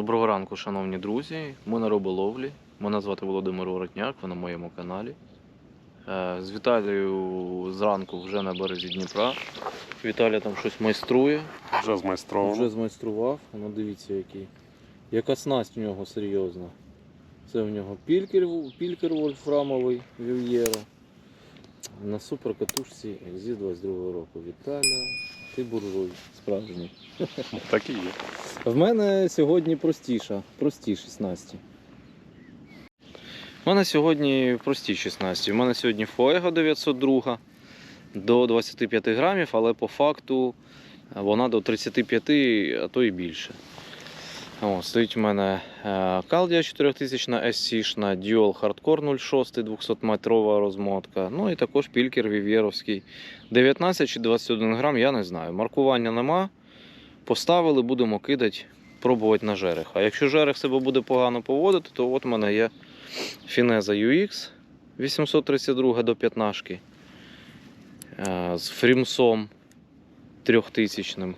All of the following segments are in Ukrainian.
Доброго ранку, шановні друзі. Ми на риболовлі. Мене звати Володимир Воротняк, ви на моєму каналі. Е, З Віталією зранку вже на березі Дніпра. Віталій там щось майструє. Вже змайстровано. Вже змайстрував. Ну дивіться який. Яка снасть у нього серйозна. Це у нього пількер, пількер вольфрамовий Вів'єро. На суперкатушці зі 22 року. Віталя, ти буржуй справжній. Так і є. В мене сьогодні простіша, прості 16. У мене сьогодні прості 16. У мене сьогодні Фоего 902 до 25 грамів, але по факту вона до 35, а то і більше. О, стоїть у мене Калдія 4000 SC-шна, Dual Hardcore 06 200-метрова розмотка. Ну і також пількер Вів'єровський. 19 чи 21 грам, я не знаю. Маркування нема. Поставили, будемо кидати, пробувати на жерех. А якщо жерех себе буде погано поводити, то от у мене є Фінеза UX 832 до 15 е, з фрімсом 3000.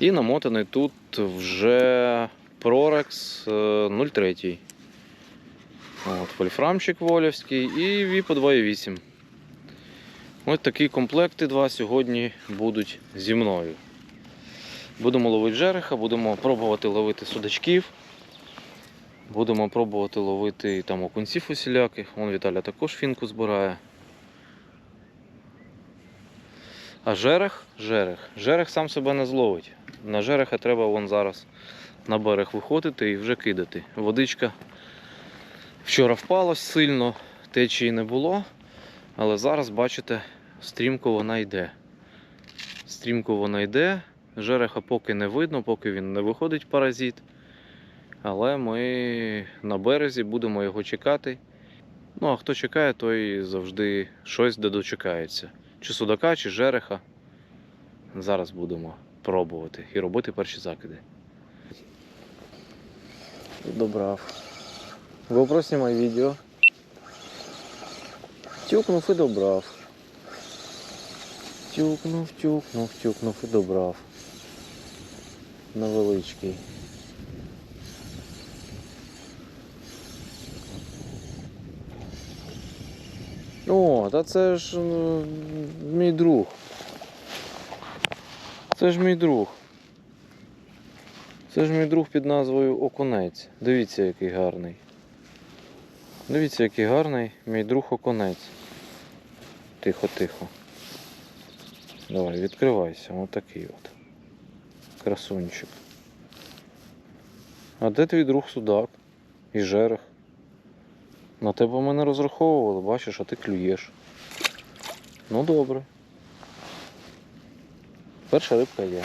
І намотаний тут вже е, 03. От, вольфрамчик волівський і Віпо 2.8. Ось такі комплекти два сьогодні будуть зі мною. Будемо ловити жереха, будемо пробувати ловити судачків. Будемо пробувати ловити там окунців усіляких. Вон Віталя також фінку збирає. А жерех, жерех. Жерех сам себе не зловить. На жереха треба вон зараз на берег виходити і вже кидати. Водичка вчора впала сильно, течії не було. Але зараз, бачите, стрімко вона йде. Стрімко вона йде. Жереха поки не видно, поки він не виходить паразит. Але ми на березі будемо його чекати. Ну, а хто чекає, той завжди щось дочекається. Чи судака, чи жереха. Зараз будемо пробувати і робити перші закиди. Добрав. GoPro знімай відео. Тюкнув і добрав. Тюкнув, тюкнув, тюкнув і добрав. Невеличкий. О, та це ж м, мій друг. Це ж мій друг. Це ж мій друг під назвою Окунець. Дивіться, який гарний. Дивіться, який гарний мій друг Окунець. Тихо, тихо. Давай, відкривайся, отакий от. Красунчик. А де твій друг судак? І жерех? На тебе ми не розраховували, бачиш, а ти клюєш. Ну добре. Перша рибка є.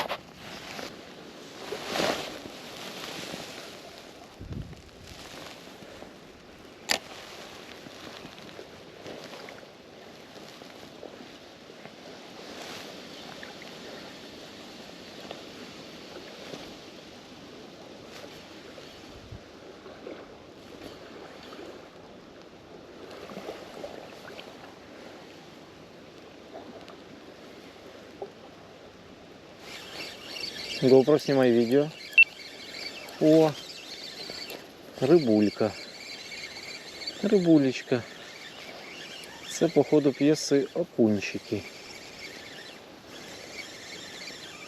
GoPro снимай видео. О, рибулька. Рибулечка. Це, походу, п'єси окунчики.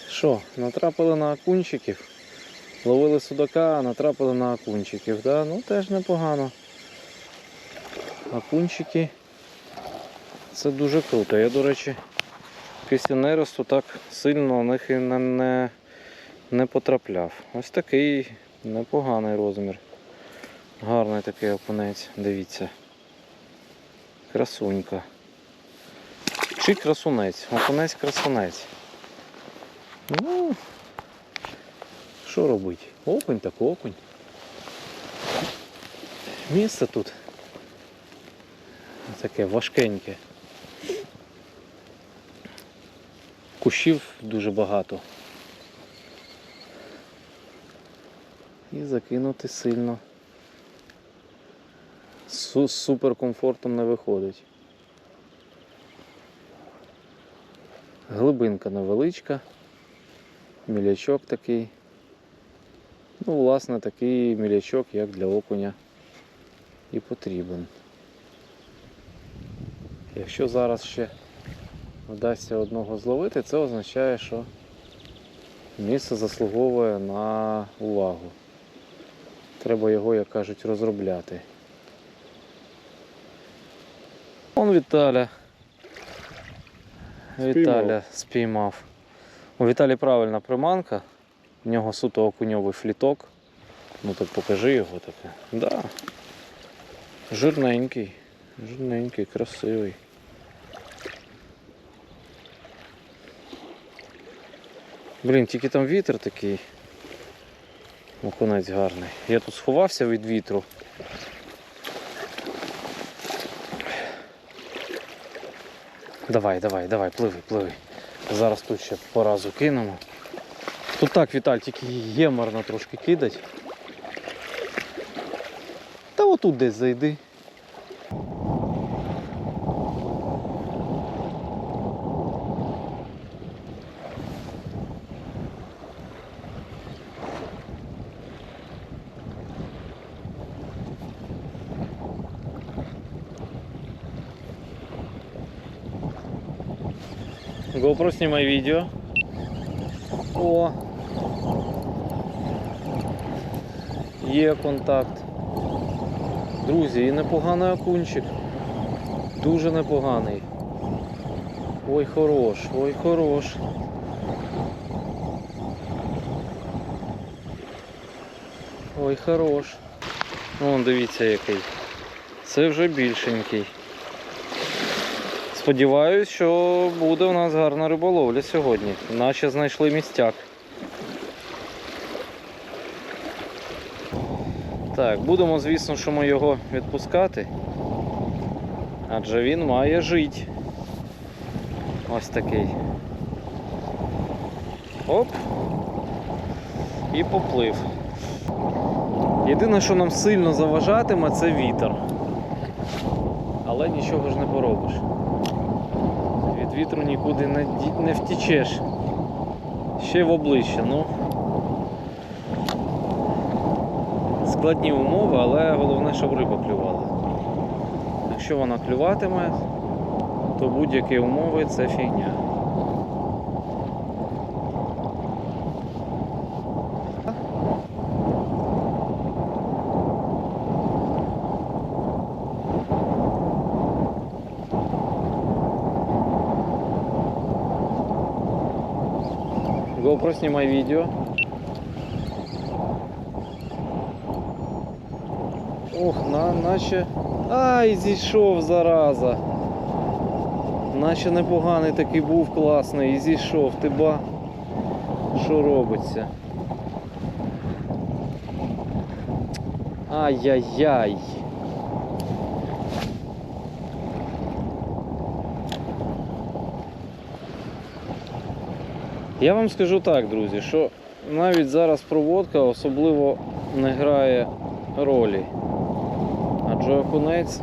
Що, натрапили на окунчиків? Ловили судака, а натрапили на окунчиків, да? Ну теж непогано. Окунчики. Це дуже круто. Я, до речі, після неросту так сильно на них і не, не, потрапляв. Ось такий непоганий розмір. Гарний такий окунець, дивіться. Красунька. Чи красунець? Окунець красунець. Ну, що робити? Окунь так окунь. Місце тут таке важкеньке. Кущів дуже багато. І закинути сильно. З суперкомфортом не виходить. Глибинка невеличка, мілячок такий. Ну, власне, такий мілячок, як для окуня, і потрібен. Якщо зараз ще вдасться одного зловити, це означає, що місце заслуговує на увагу. Треба його, як кажуть, розробляти. Он Віталя. Віталя спіймав. У Віталі правильна приманка. В нього суто окуньовий фліток. Ну так покажи його таке. Да. Жирненький. Жирненький, красивий. Блін, тільки там вітер такий. Окунець гарний. Я тут сховався від вітру. Давай, давай, давай, пливи, пливи. Зараз тут ще по разу кинемо. Тут так, Віталь, тільки є марно трошки кидать. Та отут десь зайди. GoPro снимай видео. О. Є контакт. Друзі, і непоганий окунчик. Дуже непоганий. Ой, хорош, ой, хорош. Ой, хорош. Вон, дивіться який. Це вже більшенький. Сподіваюсь, що буде у нас гарна риболовля сьогодні. Наче знайшли містяк. Так, будемо, звісно, що ми його відпускати. Адже він має жити. Ось такий. Оп. І поплив. Єдине, що нам сильно заважатиме, це вітер. Але нічого ж не поробиш. Вітру нікуди не, не втічеш. Ще в обличчя, ну. Складні умови, але головне, щоб риба клювала. Якщо вона клюватиме, то будь-які умови це фігня. GoPro снимай видео. Ох, на, наче. Ай, зійшов зараза. Наче непоганий такий був класний і зійшов. Ти ба. Що робиться? Ай-яй-яй. Я вам скажу так, друзі, що навіть зараз проводка особливо не грає ролі. Адже окунець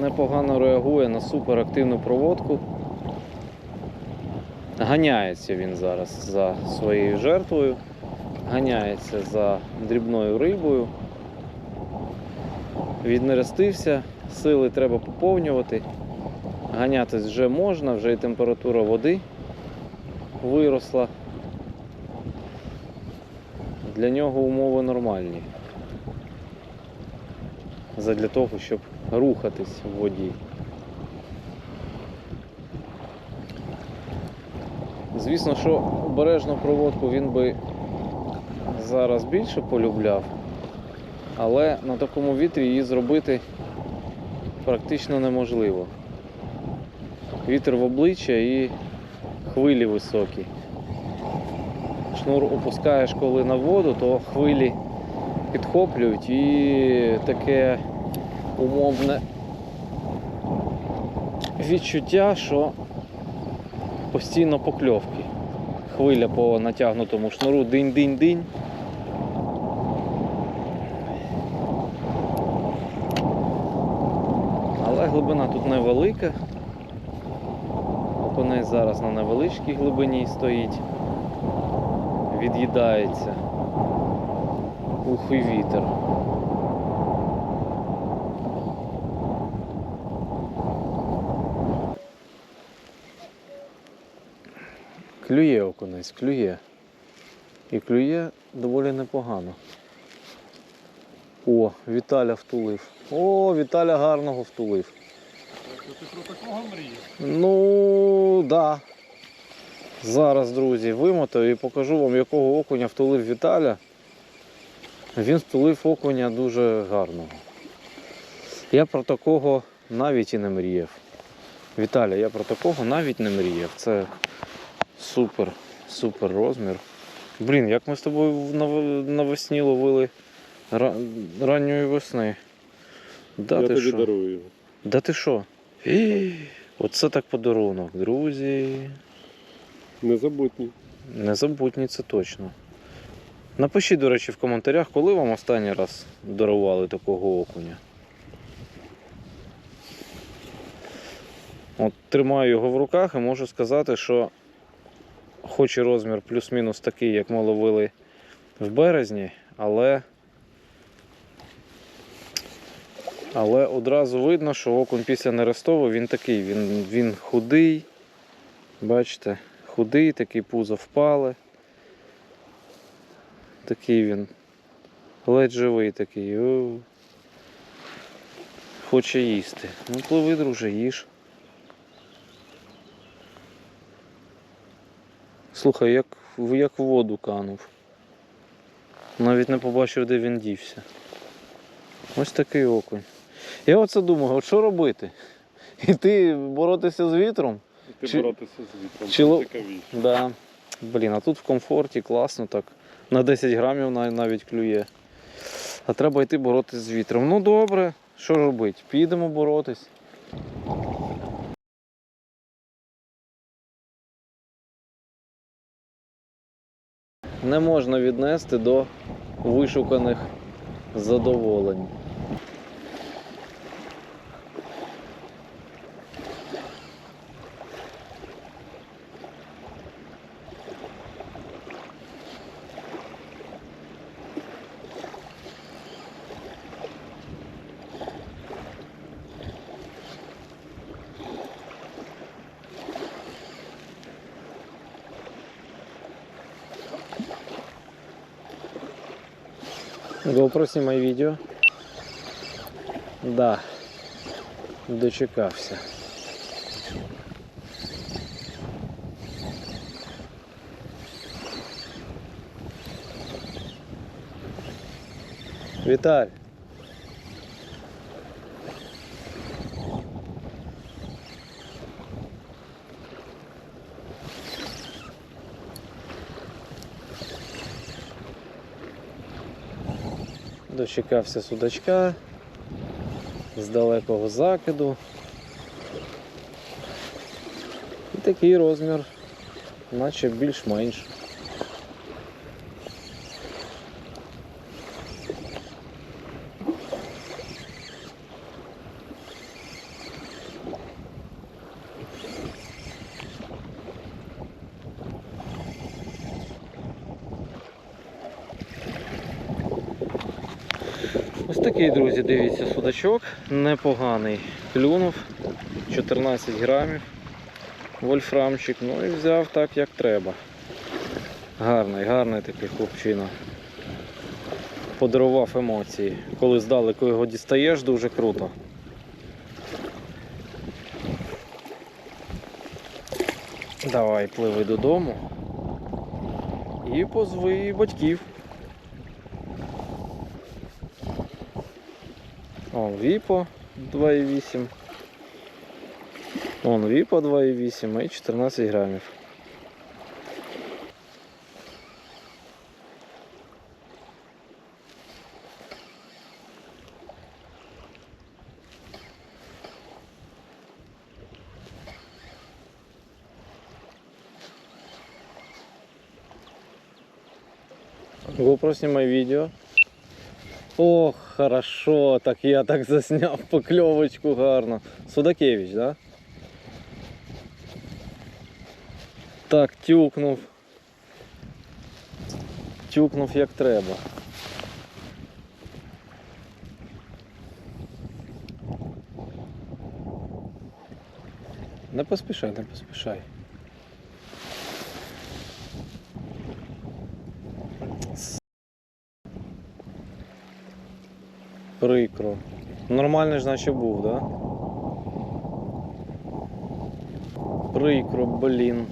непогано реагує на суперактивну проводку. Ганяється він зараз за своєю жертвою, ганяється за дрібною рибою. Віднерестився, сили треба поповнювати. Ганятись вже можна, вже і температура води виросла. Для нього умови нормальні. Задля того, щоб рухатись в воді. Звісно, що обережну проводку він би зараз більше полюбляв, але на такому вітрі її зробити практично неможливо. Вітер в обличчя і хвилі високі. Шнур опускаєш коли на воду, то хвилі підхоплюють і таке умовне відчуття, що постійно покльовки. Хвиля по натягнутому шнуру динь-динь-динь. Але глибина тут невелика. Зараз на невеличкій глибині стоїть, від'їдається. Ух і вітер. Клює окунець, клює. І клює доволі непогано. О, Віталя втулив. О, Віталя гарного втулив. Ну, да. Зараз, друзі, вимотаю і покажу вам, якого окуня втулив Віталя. Він втулив окуня дуже гарного. Я про такого навіть і не мріяв. Віталя, я про такого навіть не мріяв. Це супер, супер розмір. Блін, як ми з тобою навесні ловили ранньої весни. Да, Я ти тобі що? дарую його. Да ти що? Ей, Оце так подарунок, друзі. Незабутній. Незабутній це точно. Напишіть, до речі, в коментарях, коли вам останній раз дарували такого окуня. От тримаю його в руках і можу сказати, що хоч і розмір плюс-мінус такий, як ми ловили в березні, але. Але одразу видно, що окунь після нерестову він такий, він, він худий. Бачите, худий, такий пузо впале. Такий він. Ледь живий такий. О. Хоче їсти. Ну пливи, друже, їж. Слухай, як, як в воду канув. Навіть не побачив, де він дівся. Ось такий окунь. Я оце думаю, от що робити? Іти боротися з вітром? І ти Чи- боротися з вітром. чи Це цікавіше. Да. Блін, а тут в комфорті класно так. На 10 грамів навіть клює. А треба йти боротися з вітром. Ну добре, що робити? Підемо боротись. Не можна віднести до вишуканих задоволень. GoPro снимай видео. Да. Дочекався. Віталь. Дочекався судачка з далекого закиду. І такий розмір, наче більш-менш. Ось такий, друзі, дивіться, непоганий. Клюнув 14 грамів. Вольфрамчик, ну і взяв так, як треба. Гарний, гарний такий хлопчина. Подарував емоції. Коли здалеку його дістаєш, дуже круто. Давай, пливи додому. І позви батьків. О, Віпо 2,8. Вон Віпо 2,8 і 14 грамів. GoPro снимай видео. Ох, хорошо, так я так засняв покльовочку гарно. Судакевич, да? Так, тюкнув. Тюкнув як треба. Не поспішай, не поспішай. Прикро. Нормальний ж наче був, да? Прикро, блін.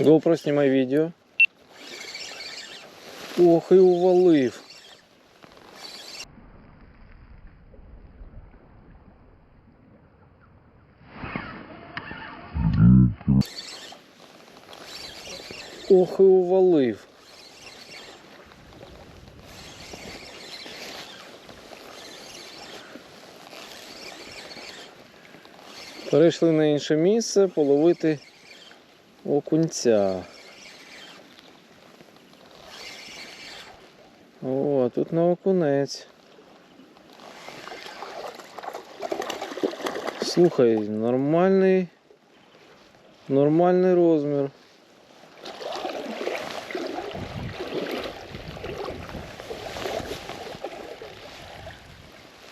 GoPro знімай відео. Ох, і увалив. Ох, і увалив. Перейшли на інше місце половити окунця. О, тут на окунець. Слухай, нормальний. Нормальний розмір.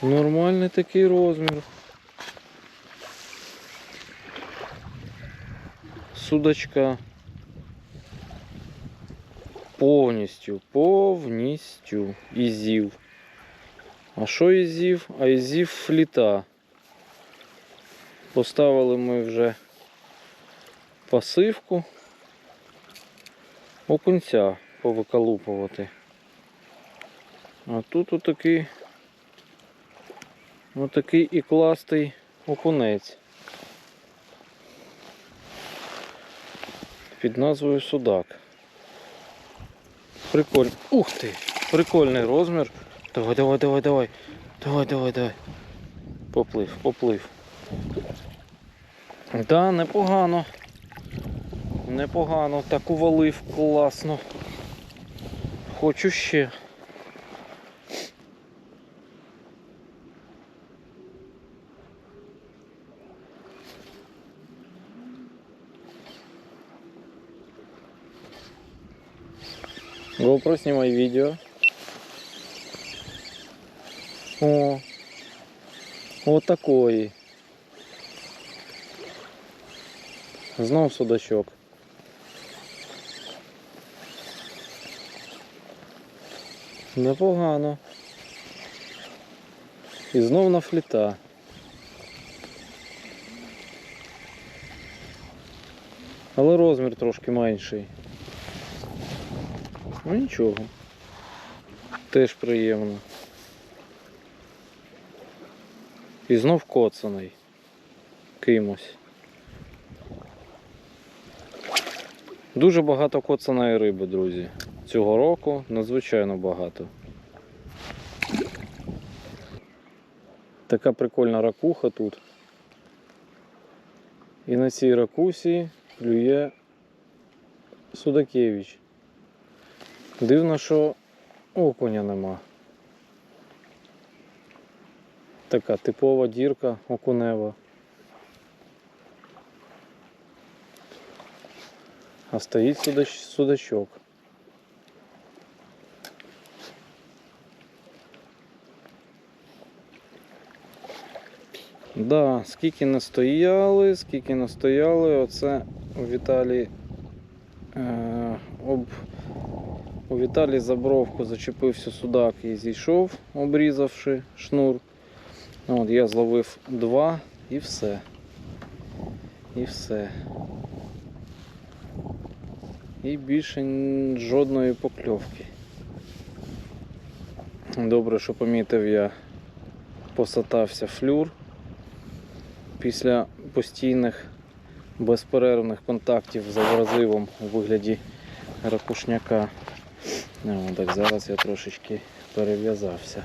Нормальний такий розмір. Судочка. Повністю, повністю ізів. А що ізів? А ізів фліта. Поставили ми вже пасивку. Окунця повиколупувати. А тут отакий отакий і кластий окунець. Під назвою Судак. Прикольно. Ух ти! Прикольний розмір. Давай, давай, давай, давай. Давай, давай, давай. Поплив, поплив. Да, непогано. Непогано. Так увалив класно. Хочу ще. GoPro снимай видео. О, вот такой. Знов судачок. Непогано. І знов на фліта. Але розмір трошки менший. Ну нічого. Теж приємно. І знов коцаний. Кимось. Дуже багато коцаної риби, друзі. Цього року надзвичайно багато. Така прикольна ракуха тут. І на цій ракусі клює Судакевич. Дивно, що окуня нема. Така типова дірка окунева. А стоїть судач, судачок. Да, скільки не стояли, скільки не стояли, оце у Віталії е, об у Віталій за бровку зачепився судак і зійшов, обрізавши шнур. От, я зловив два і все. І все. І більше жодної покльовки. Добре, що помітив я, посатався флюр після постійних безперервних контактів з абразивом у вигляді ракушняка. Ну, так зараз я трошечки перев'язався.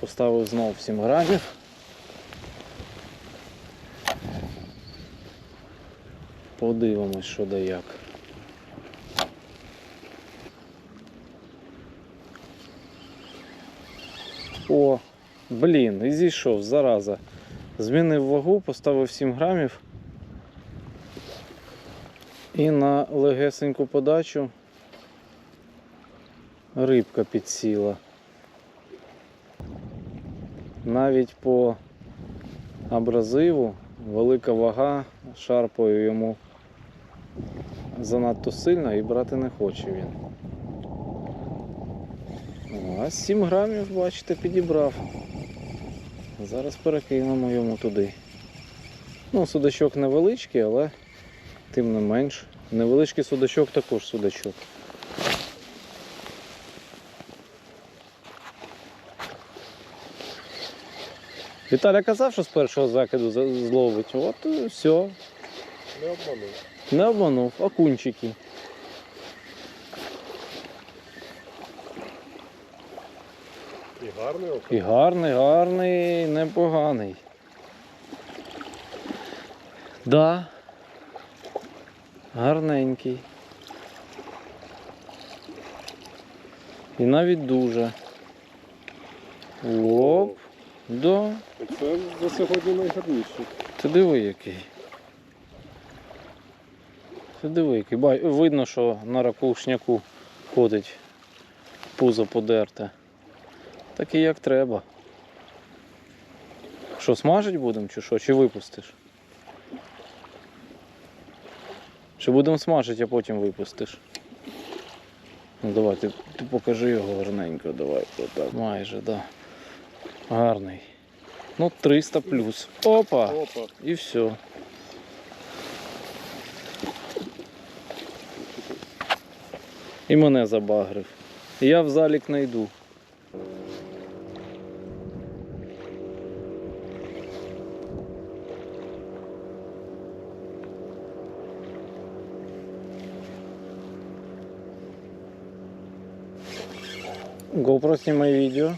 Поставив знов 7 грамів. Подивимось, що да як. О, блін, і зійшов, зараза. Змінив вагу, поставив 7 грамів. І на легесеньку подачу рибка підсіла. Навіть по абразиву велика вага шарпою йому занадто сильно і брати не хоче він. А 7 грамів, бачите, підібрав. Зараз перекинемо йому туди. Ну, судачок невеличкий, але тим не менш. Невеличкий судачок також судачок. Віталя казав, що з першого закиду зловить. От і все. Не обманув. Не обманув, окунчики. І гарний окунь. І гарний, гарний, непоганий. Да. Гарненький. І навіть дуже. Оп. Да. Це за сьогодні найгарніший. Ти диви який. Ти диви який. Бай, видно, що на ракушняку ходить пузо подерте. Так і як треба. Що, смажить будемо чи що? Чи випустиш? Чи будемо смажити, а потім випустиш? Ну давай, ти, ти покажи його гарненько, давай. Отак. Майже, да. Гарний. Ну, 300 плюс. Опа! Опа. І все. І мене забагрив. Я в залік не йду. GoPro знімає відео.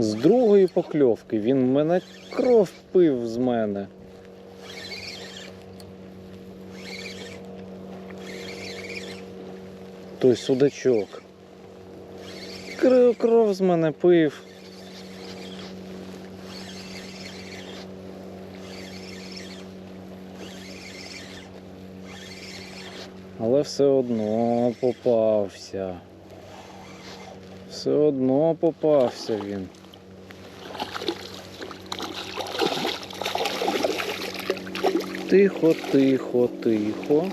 З другої покльовки він мене кров пив з мене. Той судачок. Кров, з мене пив. Але все одно попався. Все одно попався він. Тихо, тихо, тихо.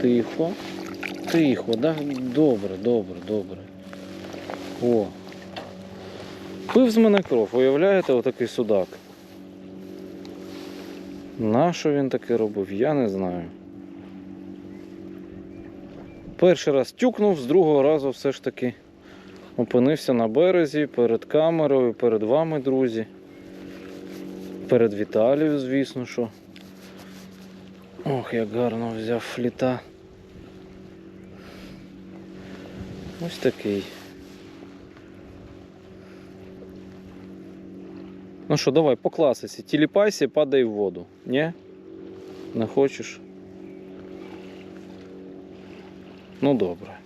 Тихо. Тихо, да? Добре, добре, добре. О. Пив з мене кров, уявляєте, отакий судак. Нащо він таке робив, я не знаю. Перший раз тюкнув, з другого разу все ж таки опинився на березі перед камерою, перед вами, друзі. Перед Віталією, звісно, що. Ох, як гарно взяв фліта. Ось такий. Ну що, давай, по класиці. Тіліпайся, падай в воду. Ні? Не хочеш? Ну добре.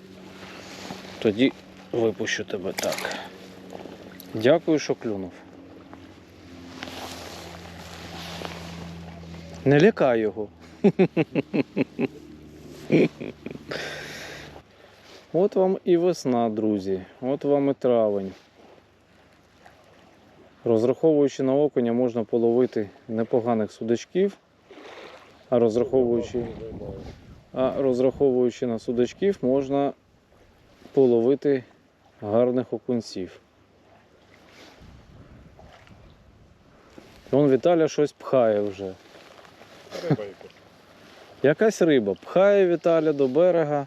Тоді випущу тебе так. Дякую, що клюнув. Не лякай його. От вам і весна, друзі. От вам і травень. Розраховуючи на окуня, можна половити непоганих судачків, а розраховуючи, а розраховуючи на судачків, можна половити гарних окунців. Вон Віталя щось пхає вже. Риба якась. Риба пхає Віталя до берега.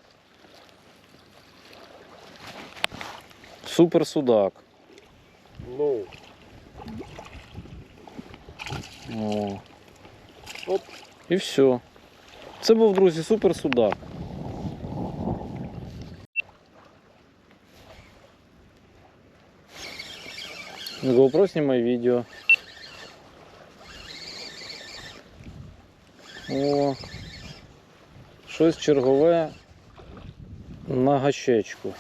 Супер судак. Ну, О. Оп. І все. Це був, друзі, супер судак. GoPro знімай відео. О, щось чергове на гачечку.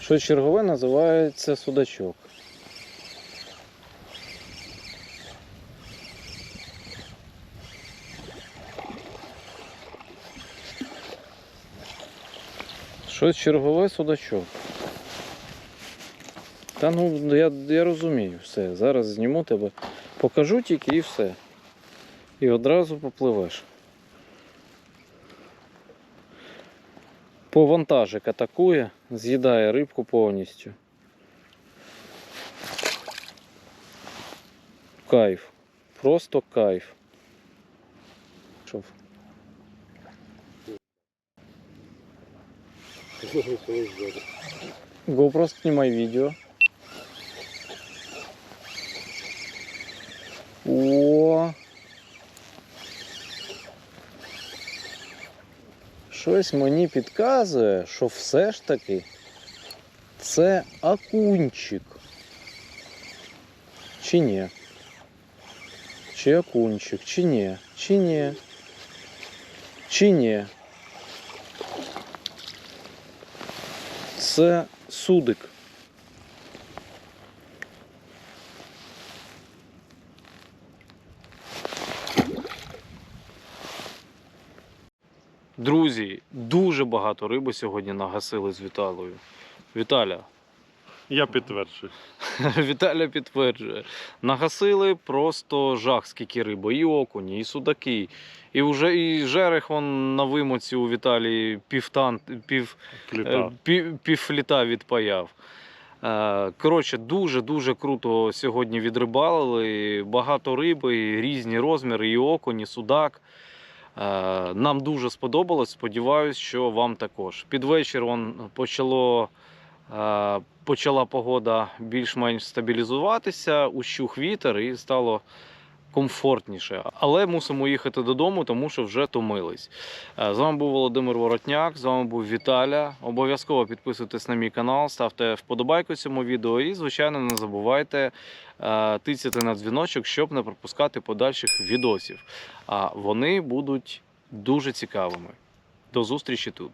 Щось чергове називається судачок. Щось чергове судачок. Та ну я, я розумію все. Зараз зніму тебе, покажу тільки і все. І одразу попливеш. Повантажик атакує, з'їдає рибку повністю. Кайф. Просто кайф. Шов. GoPro снимай видео. О. Щось мені підказує, що все ж таки це акунчик. Чи ні? Чи акунчик, чи ні? Чи ні? Чи ні? Це судик. Друзі, дуже багато риби сьогодні нагасили з Віталою. Віталя, Я підтверджую. Віталя підтверджує. Нагасили просто жах, скільки риби. І окуні, і судаки. І вже і жерех вон на вимоці у Віталії півтан, пів, Пліта. Е, Пів, півліта відпаяв. Е, Коротше, дуже-дуже круто сьогодні відрибалили. Багато риби, і різні розміри, і окунь, і судак. Е, Нам дуже сподобалось. Сподіваюсь, що вам також. Під вечір вон почало, е, почала погода більш-менш стабілізуватися, ущух вітер і стало комфортніше. Але мусимо їхати додому, тому що вже томились. Е, З вами був Володимир Воротняк, з вами був Віталя. Обов'язково підписуйтесь на мій канал, ставте вподобайку цьому відео і, звичайно, не забувайте е, тицяти на дзвіночок, щоб не пропускати подальших відосів. А вони будуть дуже цікавими. До зустрічі тут.